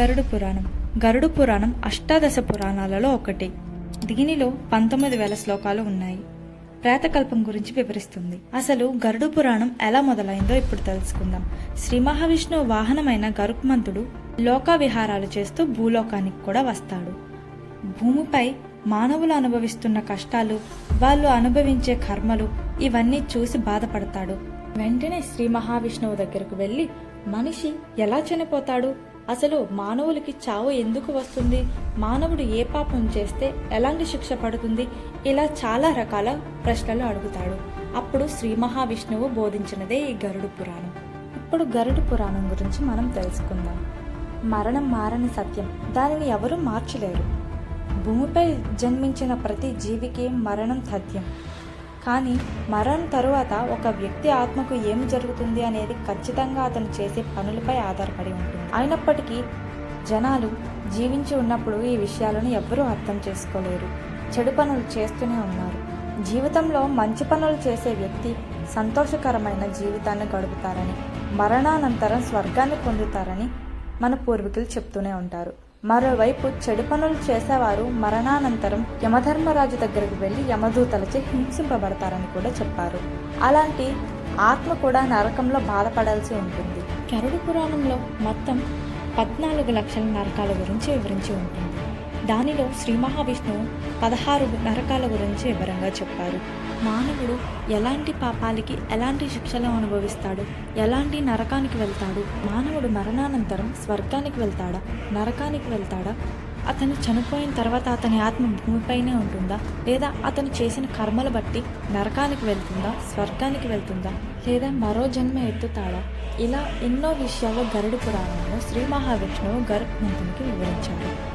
గరుడు పురాణం. గరుడు పురాణం అష్టాదశ పురాణాలలో ఒకటి. దీనిలో పంతొమ్మిది వేల శ్లోకాలు ఉన్నాయి. ప్రేతకల్పం గురించి వివరిస్తుంది. అసలు గరుడు పురాణం ఎలా మొదలైందో ఇప్పుడు తెలుసుకుందాం. శ్రీ మహావిష్ణువు వాహనమైన గరుక్మంతుడు లోక విహారాలు చేస్తూ భూలోకానికి కూడా వస్తాడు. భూమిపై మానవులు అనుభవిస్తున్న కష్టాలు వాళ్ళు అనుభవించే కర్మలు ఇవన్నీ చూసి బాధపడతాడు. వెంటనే శ్రీ మహావిష్ణువు దగ్గరకు వెళ్ళి మనిషి ఎలా చనిపోతాడు? అసలు మానవులకి చావు ఎందుకు వస్తుంది? మానవుడు ఏ పాపం చేస్తే ఎలాంటి శిక్ష పడుతుంది? ఇలా చాలా రకాల ప్రశ్నలు అడుగుతాడు. అప్పుడు శ్రీ మహావిష్ణువు బోధించినదే ఈ గరుడు పురాణం. ఇప్పుడు గరుడు పురాణం గురించి మనం తెలుసుకుందాం. మరణం మారని సత్యం. దానిని ఎవరూ మార్చలేరు. భూమిపై జన్మించిన ప్రతి జీవికి మరణం సత్యం. కానీ మరణం తరువాత ఒక వ్యక్తి ఆత్మకు ఏం జరుగుతుంది అనేది ఖచ్చితంగా అతను చేసే పనులపై ఆధారపడి ఉంటుంది. అయినప్పటికీ జనాలు జీవించి ఉన్నప్పుడు ఈ విషయాలను ఎవ్వరూ అర్థం చేసుకోలేరు. చెడు పనులు చేస్తూనే ఉన్నారు. జీవితంలో మంచి పనులు చేసే వ్యక్తి సంతోషకరమైన జీవితాన్ని గడుపుతారని మరణానంతరం స్వర్గాన్ని పొందుతారని మన పూర్వీకులు చెప్తూనే ఉంటారు. మరోవైపు చెడు పనులు చేసేవారు మరణానంతరం యమధర్మరాజు దగ్గరకు వెళ్ళి యమదూతలచే హింసింపబడతారని కూడా చెప్పారు. అలాంటి ఆత్మ కూడా నరకంలో బాధపడాల్సి ఉంటుంది. కరుడు పురాణంలో మొత్తం పద్నాలుగు లక్షల నరకాల గురించి వివరించి ఉంటుంది. దానిలో శ్రీ మహావిష్ణువు పదహారు నరకాల గురించి వివరంగా చెప్పారు. మానవుడు ఎలాంటి పాపాలకి ఎలాంటి శిక్షలు అనుభవిస్తాడు? ఎలాంటి నరకానికి వెళ్తాడు? మానవుడు మరణానంతరం స్వర్గానికి వెళ్తాడా? నరకానికి వెళ్తాడా? అతను చనిపోయిన తర్వాత అతని ఆత్మ భూమిపైనే ఉంటుందా? లేదా అతను చేసిన కర్మలు బట్టి నరకానికి వెళ్తుందా? స్వర్గానికి వెళ్తుందా? లేదా మరో జన్మ ఎత్తుతాడా? ఇలా ఎన్నో విషయాలు గరుడు పురాణంలో శ్రీ మహావిష్ణువు గరుడు వివరించారు.